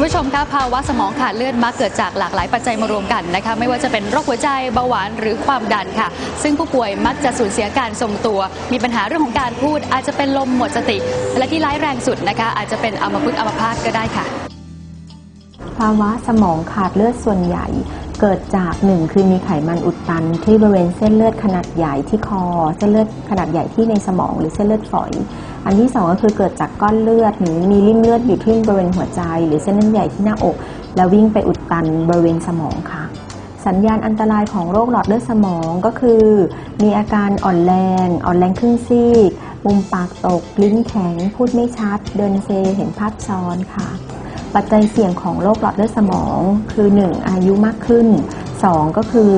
คุณผู้ชมคะภาวะสมองขาดเลือดมักเกิดจากหลากหลายปัจจัยมารวมกันนะคะไม่ว่าจะเป็นโรคหัวใจเบาหวานหรือความดันค่ะ ซึ่งผู้ป่วยมักจะสูญเสียการทรงตัว มีปัญหาเรื่องของการพูด อาจจะเป็นลมหมดสติ และที่ร้ายแรงสุดนะคะ อาจจะเป็นอัมพฤกษ์อัมพาตก็ได้ค่ะ ภาวะสมองขาดเลือดส่วนใหญ่เกิดจากหนึ่งคือมีไขมันอุดตัน ที่บริเวณเส้นเลือดขนาดใหญ่ที่คอ เส้นเลือดขนาดใหญ่ที่ในสมองหรือเส้นเลือดฝอย อันที่สองก็คือเกิดจากก้อนเลือดหรือมีริ่มเลือดอยู่ที่บริเวณหัวใจ หรือเส้นเลือดใหญ่ที่หน้าอก แล้ววิ่งไปอุดตันบริเวณสมองค่ะ สัญญาณอันตรายของโรคหลอดเลือดสมองก็คือ มีอาการอ่อนแรง อ่อนแรงครึ่งซีกมุมปากตก ลิ้นแข็ง พูดไม่ชัด เดินเซเห็นภาพซ้อนค่ะ ปัจจัยเสี่ยงของโรคหลอดเลือดสมองคือ 1. อายุมากขึ้น 2. ก็คือ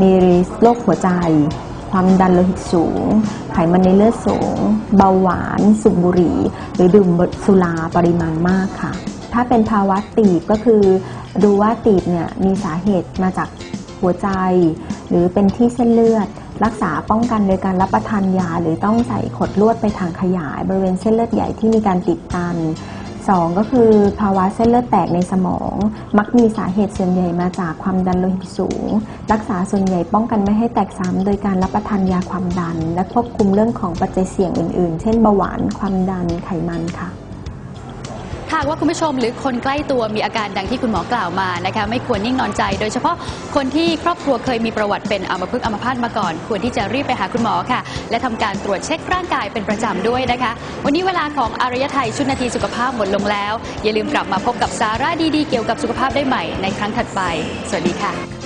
มีโรคหัวใจ ความดันโลหิตสูง ไขมันในเลือดสูง เบาหวาน สูบบุหรี่ หรือดื่มสุราปริมาณมากค่ะ ถ้าเป็นภาวะตีบก็คือ ดูว่าตีบเนี่ยมีสาเหตุมาจากหัวใจ หรือเป็นที่เส้นเลือด รักษาป้องกันโดยการรับประทานยา หรือต้องใส่ขดลวดไปทางขยาย บริเวณเส้นเลือดใหญ่ที่มีการติดตัน สองก็คือภาวะเส้นเลือดแตกในสมอง มักมีสาเหตุส่วนใหญ่มาจากความดันโลหิตสูง รักษาส่วนใหญ่ป้องกันไม่ให้แตกซ้ำโดยการรับประทานยาความดัน และควบคุมเรื่องของปัจจัยเสี่ยงอื่น ๆ เช่นเบาหวานความดันไขมันค่ะ หากว่าคุณผู้ชมหรือคนใกล้ตัวมีอาการดังที่คุณหมอกล่าวมานะคะไม่ควรนิ่งนอนใจ โดยเฉพาะคนที่ครอบครัวเคยมีประวัติเป็นอัมพฤกษ์อัมพาตมาก่อน ควรที่จะรีบไปหาคุณหมอค่ะ และทำการตรวจเช็คร่างกายเป็นประจำด้วยนะคะ วันนี้เวลาของอารยไทยชุดนาทีสุขภาพหมดลงแล้ว อย่าลืมกลับมาพบกับสาระดีๆเกี่ยวกับสุขภาพได้ใหม่ในครั้งถัดไป สวัสดีค่ะ